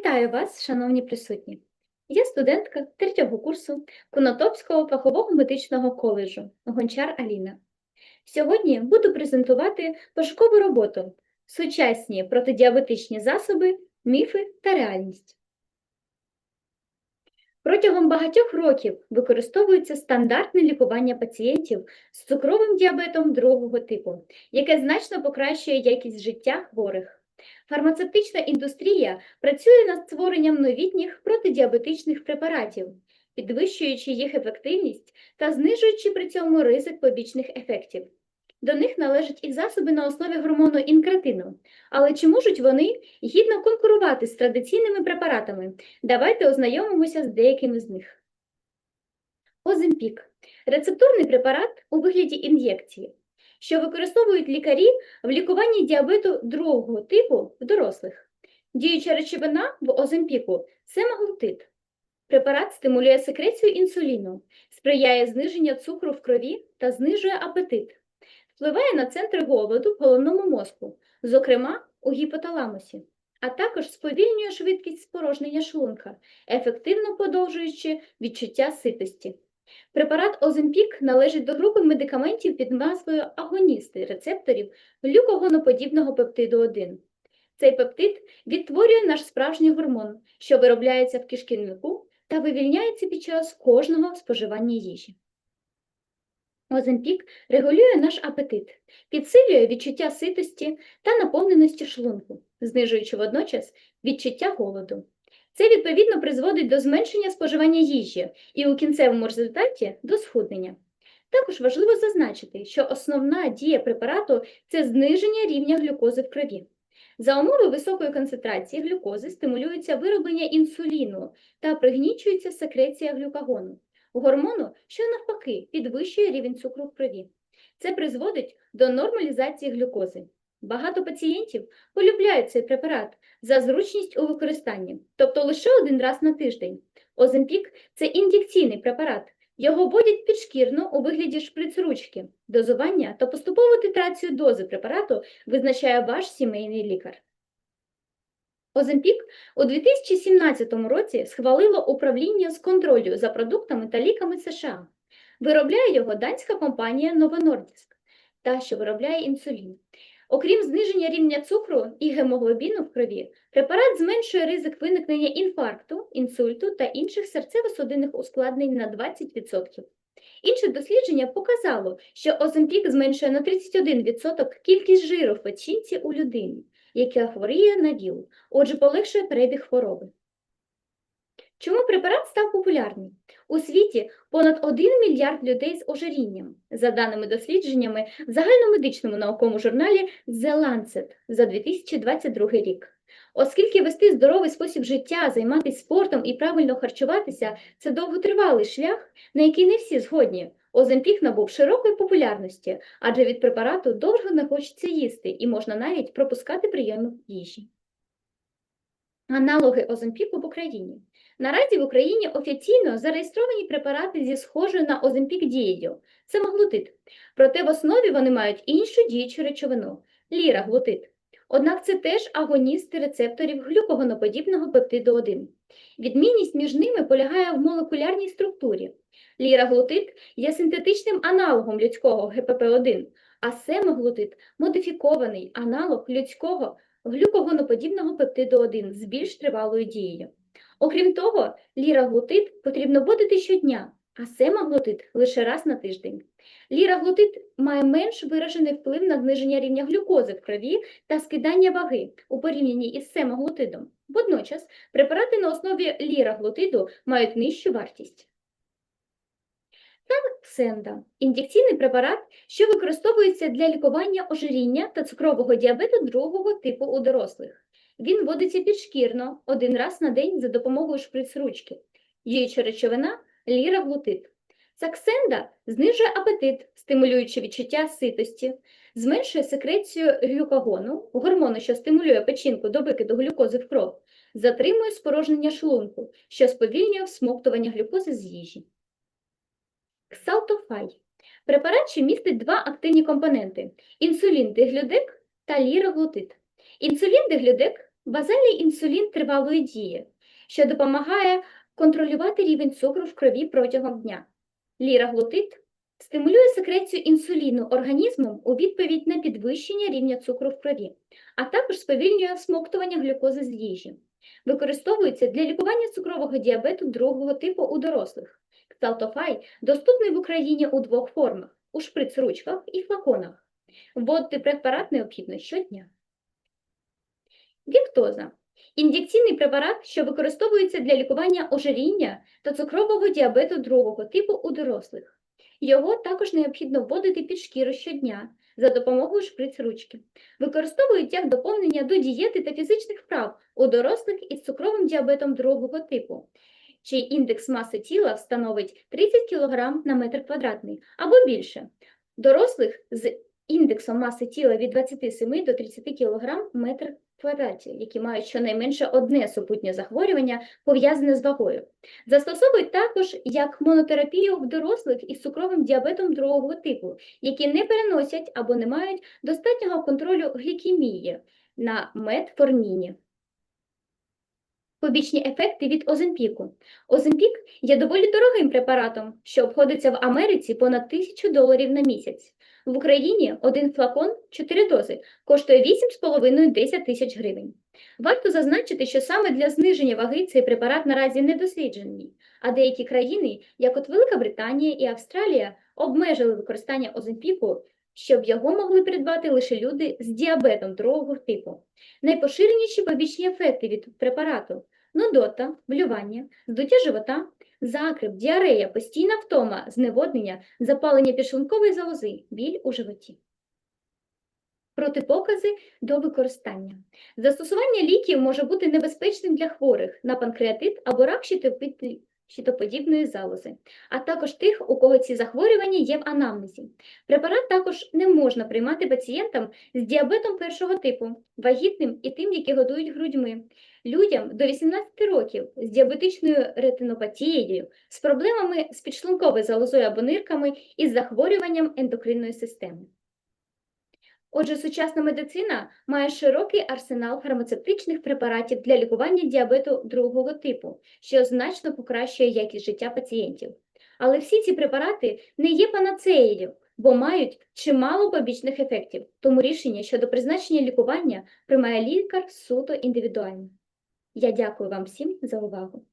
Вітаю вас, шановні присутні. Я студентка третього курсу Конотопського фахового медичного коледжу Гончар Аліна. Сьогодні буду презентувати пошукову роботу Сучасні протидіабетичні засоби, міфи та реальність. Протягом багатьох років використовується стандартне лікування пацієнтів з цукровим діабетом другого типу, яке значно покращує якість життя хворих. Фармацевтична індустрія працює над створенням новітніх протидіабетичних препаратів, підвищуючи їх ефективність та знижуючи при цьому ризик побічних ефектів. До них належать і засоби на основі гормону інкретину. Але чи можуть вони гідно конкурувати з традиційними препаратами? Давайте ознайомимося з деякими з них. Оземпік рецептурний препарат у вигляді ін'єкції, що використовують лікарі в лікуванні діабету другого типу в дорослих. Діюча речовина в оземпіку семаглутид. Препарат стимулює секрецію інсуліну, сприяє зниженню цукру в крові та знижує апетит, впливає на центри голоду в головному мозку, зокрема у гіпоталамусі, а також сповільнює швидкість спорожнення шлунка, ефективно подовжуючи відчуття ситості. Препарат Оземпік належить до групи медикаментів під назвою агоністи рецепторів глюкогоноподібного пептиду 1. Цей пептид відтворює наш справжній гормон, що виробляється в кишківнику та вивільняється під час кожного споживання їжі. Оземпік регулює наш апетит, підсилює відчуття ситості та наповненості шлунку, знижуючи водночас відчуття голоду. Це відповідно призводить до зменшення споживання їжі і у кінцевому результаті до схуднення. Також важливо зазначити, що основна дія препарату це зниження рівня глюкози в крові. За умови високої концентрації глюкози стимулюється вироблення інсуліну та пригнічується секреція глюкагону, гормону, що навпаки підвищує рівень цукру в крові. Це призводить до нормалізації глюкози. Багато пацієнтів полюбляють цей препарат за зручність у використанні, тобто лише один раз на тиждень. Оземпік це ін'єкційний препарат. Його вводять підшкірно у вигляді шприц-ручки. Дозування та поступову титрацію дози препарату визначає ваш сімейний лікар. Оземпік у 2017 році схвалило управління з контролю за продуктами та ліками США. Виробляє його данська компанія Novo Nordisk, та що виробляє інсулін. Окрім зниження рівня цукру і гемоглобіну в крові, препарат зменшує ризик виникнення інфаркту, інсульту та інших серцево-судинних ускладнень на 20%. Інше дослідження показало, що Оземпік зменшує на 31% кількість жиру в печінці у людині, яка хворіє на ВІЛ, отже, полегшує перебіг хвороби. Чому препарат став популярним? У світі понад 1 мільярд людей з ожирінням, за даними дослідженнями в загальномедичному науковому журналі The Lancet за 2022 рік. Оскільки вести здоровий спосіб життя, займатися спортом і правильно харчуватися це довготривалий шлях, на який не всі згодні. Оземпік набув широкої популярності, адже від препарату довго не хочеться їсти і можна навіть пропускати прийоми їжі. Аналоги Оземпіку в Україні. Наразі в Україні офіційно зареєстровані препарати зі схожою на Оземпік дією – це маглутид. Проте в основі вони мають іншу діючу речовину – ліраглутид. Однак це теж агоністи рецепторів глюкогоноподібного пептиду 1. Відмінність між ними полягає в молекулярній структурі. Ліраглутид є синтетичним аналогом людського ГПП-1, а семаглутид – модифікований аналог людського глюкогоноподібного пептиду 1 з більш тривалою дією. Окрім того, ліраглутид потрібно вводити щодня, а семаглутид – лише раз на тиждень. Ліраглутид має менш виражений вплив на зниження рівня глюкози в крові та скидання ваги у порівнянні із семаглутидом. Водночас, препарати на основі ліраглутиду мають нижчу вартість. Ксенда – ін'єкційний препарат, що використовується для лікування ожиріння та цукрового діабету другого типу у дорослих. Він вводиться підшкірно один раз на день за допомогою шприц-ручки. Діюча речовина – ліраглутид. Саксенда знижує апетит, стимулюючи відчуття ситості, зменшує секрецію глюкагону, гормону, що стимулює печінку до викиду глюкози в кров, затримує спорожнення шлунку, що сповільнює всмоктування глюкози з їжі. Ксалтофай – препарат, що містить два активні компоненти – інсулін диглюдек та ліраглутид. Інсулін диглюдек Базальний інсулін тривалої дії, що допомагає контролювати рівень цукру в крові протягом дня. Ліраглутид стимулює секрецію інсуліну організмом у відповідь на підвищення рівня цукру в крові, а також сповільнює всмоктування глюкози з їжі. Використовується для лікування цукрового діабету другого типу у дорослих. Ксалтофай доступний в Україні у двох формах – у шприц-ручках і флаконах. Вводити препарат необхідно щодня. Віктоза – ін'єкційний препарат, що використовується для лікування ожиріння та цукрового діабету другого типу у дорослих. Його також необхідно вводити під шкіру щодня за допомогою шприц-ручки. Використовують як доповнення до дієти та фізичних вправ у дорослих із цукровим діабетом другого типу, чий індекс маси тіла становить 30 кг на метр квадратний або більше. Дорослих з індексом маси тіла від 27 до 30 кг метр квадраті, які мають щонайменше одне супутнє захворювання, пов'язане з вагою. Застосовують також як монотерапію в дорослих із цукровим діабетом другого типу, які не переносять або не мають достатнього контролю глікемії на метформіні. Побічні ефекти від Оземпіку. Оземпік є доволі дорогим препаратом, що обходиться в Америці понад 1000 доларів на місяць. В Україні один флакон 4 дози коштує 8,5-10 тисяч гривень. Варто зазначити, що саме для зниження ваги цей препарат наразі не досліджений, а деякі країни, як от Велика Британія і Австралія, обмежили використання Оземпіку, щоб його могли придбати лише люди з діабетом другого типу. Найпоширеніші побічні ефекти від препарату нудота, блювання, здуття живота, закрип, діарея, постійна втома, зневоднення, запалення підшлункової залози, біль у животі. Протипокази до використання. Застосування ліків може бути небезпечним для хворих на панкреатит або рак щитопи- щитоподібної залози, а також тих, у кого ці захворювання є в анамнезі. Препарат також не можна приймати пацієнтам з діабетом першого типу, вагітним і тим, які годують грудьми, людям до 18 років з діабетичною ретинопатією, з проблемами з підшлунковою залозою або нирками і з захворюванням ендокринної системи. Отже, сучасна медицина має широкий арсенал фармацевтичних препаратів для лікування діабету другого типу, що значно покращує якість життя пацієнтів. Але всі ці препарати не є панацеєю, бо мають чимало побічних ефектів, тому рішення щодо призначення лікування приймає лікар суто індивідуально. Я дякую вам всім за увагу.